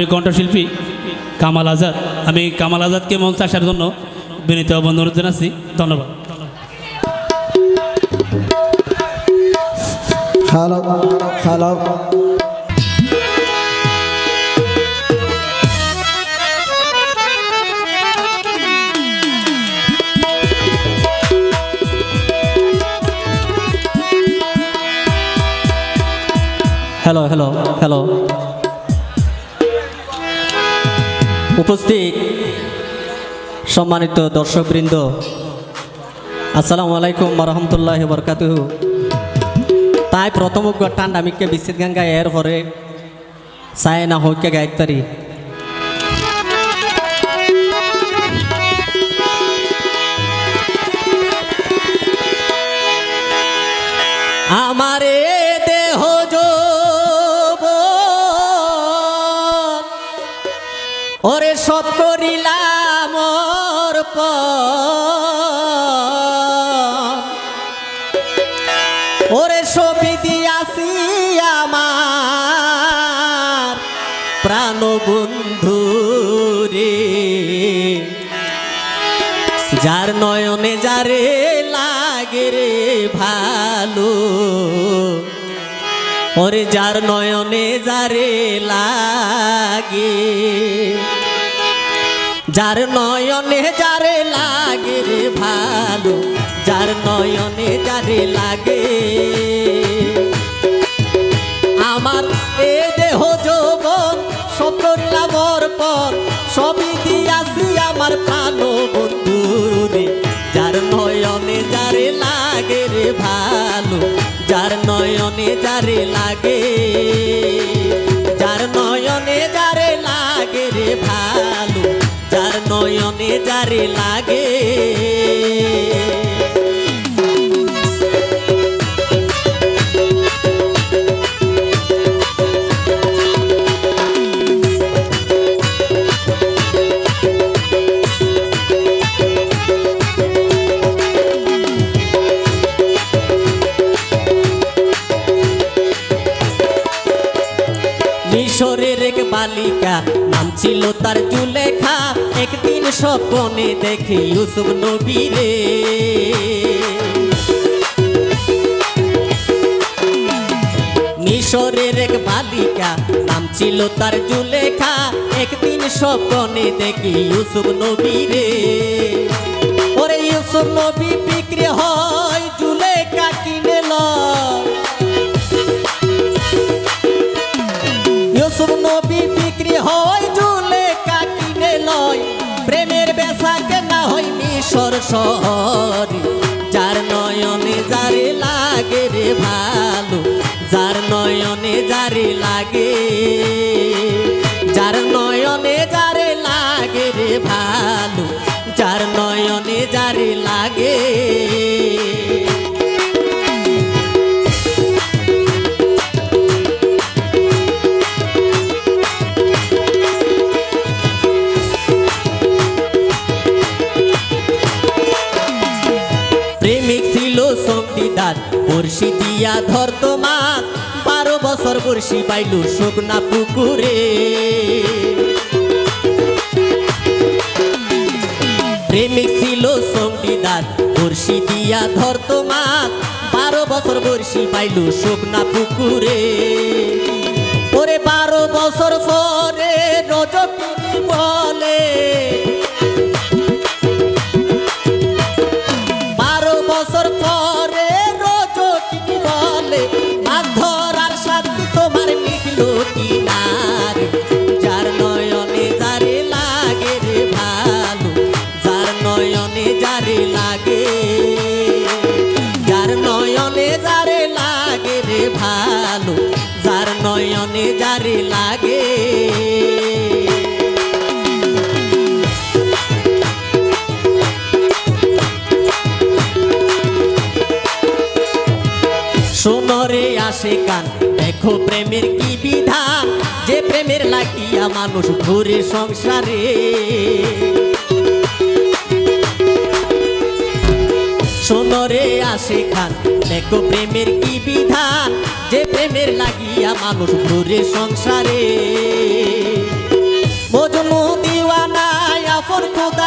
প্রিয় কণ্ঠশিল্পী কামাল আজাদ। আমি কামাল আজাদকে মঞ্চে আসার জন্য বিনীত অনুরোধ জানাচ্ছি। ধন্যবাদ। Hello hello hello hello hello উপস্থিত সম্মানিত দর্শকবৃন্দ, আসসালামু আলাইকুম রহমতুল্লাহ বরকাত তাই প্রথম টান আমিকে বিচ্ছিত গান গাই এর পরে চাই না হইকে গাইতে পারি আমারে ওরে সব করিলাম। ওরে ছবি দিয়াছি আমার প্রাণ বন্ধু রে যার নয়নে যারে লাগে রে ভালো ওরে যার নয়নে যারে লাগে যার নয়নে যারে লাগে রে ভালো, যার নয়নে যারে লাগে। আমার এ দেহ যৌবন সব করলাম অর্পণ সবই দিয়াছি আমার প্রাণ বন্ধু রে। যার নয়নে যারে লাগে রে ভালো, যার নয়নে যারে লাগে। যার নয়নে যারে রে ভালো যার নয়নে যারে লাগে। মিশরের এক বালিকা, নাম ছিল তার জুলেখা। একদিন স্বপনে দেখে ইউসুফ নবীরে মিশরের এক বালিকা, নাম ছিল তার জুলেখা। একদিন স্বপনে দেখি ইউসুফ নবীরে ওরে ইউসুফ নবী বিক্রি হয় ইউসুফ নবী বিক্রি হয় জুলে কাকিনে লয়। প্রেমের বেচা কেনা হয় মিশর শহরে। যার নয়নে যারে লাগে রে ভালো, যার নয়নে যারে লাগে। যার নয়নে যারে লাগে রে ভালো, যার নয়নে যারে লাগে। বর্ষি দিয়া ধরত মাছ বারো বছর বর্ষি পাইল শুকনা পুকুরে। প্রেমিক ছিল সঙ্গীদার বর্ষি দিয়া ধরত মাছ বারো বছর বর্ষি পাইল শুকনা পুকুরে। ওরে বারো বছর পরে নয়নে যারে লাগে। সোনরে আসে কান দেখো প্রেমের কি বিধান? যে প্রেমের লাগিয়া মানুষ ঘুরে সংসারে। সোনরে আসে খান দেখো প্রেমের কি বিধান? যে প্রেমের লাগিয়া মানুষ ঘুরে সংসারে। মজনু দিওয়ানা আপন খুদা